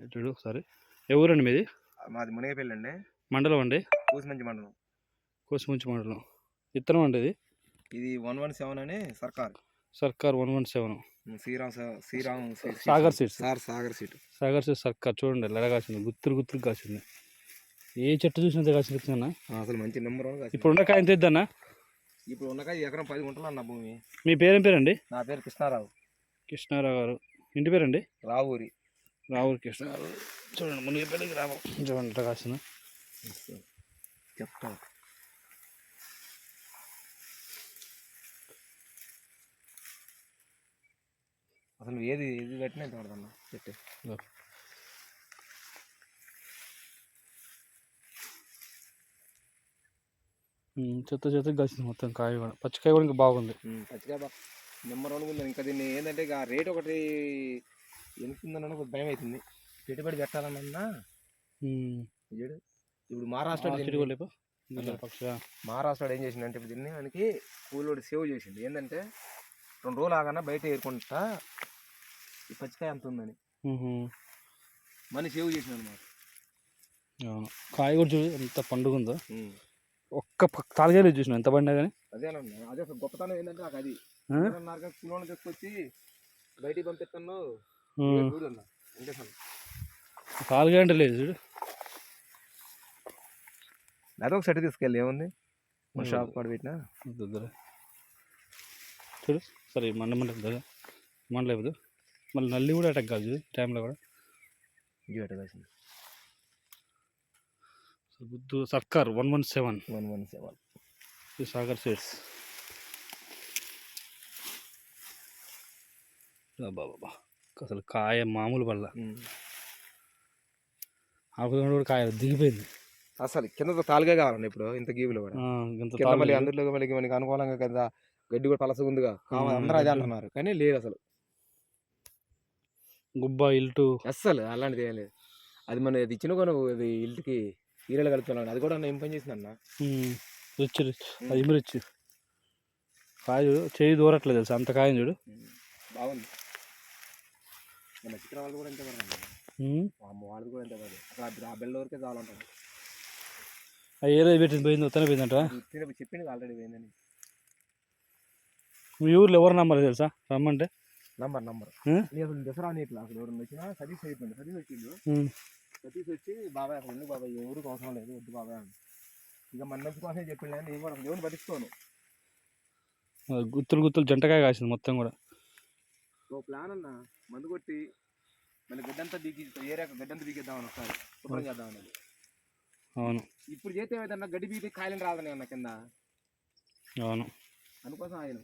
చూడు ఒకసారి. ఎవరండి మీది? మాది మునగపల్లి అండి. మండలం అండి? కూసిమంచి మండలం. కోసిముంచి మండలం. విత్తనం అండి ఇది? ఇది వన్ వన్ సెవెన్ అని సర్కార్. సర్కార్ one one seven. Sriram Sriram Sagar seeds. Sir Sagar seeds Sagar seeds సర్కార్. చూడండి ఎలా కాసింది. గుత్తులు గుత్తులు కాసింది. ఏ చెట్టు చూసినంత కాసింది విత్తనం అసలు మంచి నెంబర్ వన్. ఇప్పుడు ఉన్న కాయ ఎంత ఇద్దన్నా? ఇప్పుడు ఉన్నగా ఎకరం పది గుంటలు అన్న భూమి. మీ పేరేం పేరండి? నా పేరు కృష్ణారావు. కృష్ణారావు గారు. ఇంటి పేరండి? రావూరి. రావుల కృష్ణారావు చూడండి మునిగిపల్లి గ్రామం చూడండి ఎట్లా కాసింది చెప్తా అసలు ఏది ఏది పెట్టినా ఎంత పడుతుందా చెట్టు. చెత్త చెత్త కాసింది మొత్తం కాయ కూడా. పచ్చికాయ కూడా ఇంకా బాగుంది. నెంబర్ వన్ ఉంది ఇంకా దీన్ని ఏంటంటే ఇక రేట్ ఒకటి ఎంతుందని ఒక భయం అవుతుంది పెట్టుబడి పెట్టాలన్నా ఇప్పుడు మహారాష్ట్ర మహారాష్ట్రలో ఏం చేసిండంటే ఇప్పుడు దీన్ని మనకి కూలోడు సేవ్ చేసిండు. ఏంటంటే రెండు రోజులు ఆగన్నా బయట ఏరుకుంటా ఈ పచ్చికాయ ఎంత ఉందని. మనీ సేవ్ చేసిండు అనమాట కాయ కూడా చూడు ఎంత పండుగ ఉందో ఒక్క తాలుగాయలు చూసిన ఎంత పండినా కానీ అదేనన్నా అదే గొప్పతనం ఏంటంటే నాకు అది. తీసుకొచ్చి బయటికి పంపిస్తాను తాలుగాయ అంటే లేదు చూడు. అదే ఒక సెట్ తీసుకెళ్ళి ఏముంది? మా షాప్ కాడ పెట్టినా? దగ్గర చూడు సరే మండ మండ దగ్గర మండ లేదు. మళ్ళీ నల్లి కూడా అటాక్ కాదు చూడు టైంలో కూడా. ఇవి కాసింది. సో గుద్దు సర్కార్ one one seven. One one seven. ఈ సాగర్ సీడ్స్ బాబా అసలు కాయ మామూలు పళ్ళ ఆకులు కూడా కాయ దిగిపోయింది. అసలు కింద తాలుగా కావాలండి ఇప్పుడు ఇంత కూడా. కింద మళ్ళీ అందులో మళ్ళీ మనకి అనుకూలంగా కదా గడ్డి కూడా పలసగా ఉందిగా. అందరూ అదే. అంటున్నారు. కానీ లేదు అసలు. గుబ్బ ఇల్టు. అస్సలు అలాంటిది ఏం లేదు. అది మన అది ఇచ్చిన కూడా అది ఇంటికి ఈరలు కలుపుతున్నాను అది కూడా ఏం పని చేసింది అన్న? Rich rich. అది రిచ్. కాయ చూడు చేయి దూరట్లేదు తెలుసు? అంత కాయం చూడు. బాగుంది. చిత్ర వాళ్ళు కూడా ఎంత పడుతుంది ఉమ్, అమ్మ వాళ్ళది కూడా ఎంత పడుతుంది అసలు ఆ- బెల్ల వరకే చాలంటారు ఆ ఏదో పెట్టింది? పోయింది? ఉత్తనే పోయిందంట? చెప్పింది ఆల్రెడీ పోయిందని. మీ ఊర్లో ఎవరు నమ్మరు తెలుసా? రమ్మంటే? Number number? నేను అసలు దసరా అని ఇట్లా అసలు ఎవరు వచ్చినా సతీష్ అయిపోయింది సతీష్ వచ్చిండు సతీష్ వచ్చి బాబాయ్ అసలు ఎందుకు బాబాయ్? ఎవరికి అవసరం లేదు. వద్దు బాబాయ్ అని. ఇక మన మంచి కోసమే చెప్పిండు నేను కూడా ఎవరిని పట్టించుకోను. గుత్తులు గుత్తులు జంటకాయ కాసింది మొత్తం కూడా. ఓ ప్లాన్ అన్న మందు కొట్టి మళ్ళీ గడ్డంతా దిగి ఏరియాక గడ్డంతా దిగేద్దామని ఒకసారి శుభ్రం చేద్దామని. అవును. ఇప్పుడు చేస్తే ఏదన్నా గడ్డి బీటి కాయలు రాదని అన్న కింద? అవును. అందుకోసం ఆయన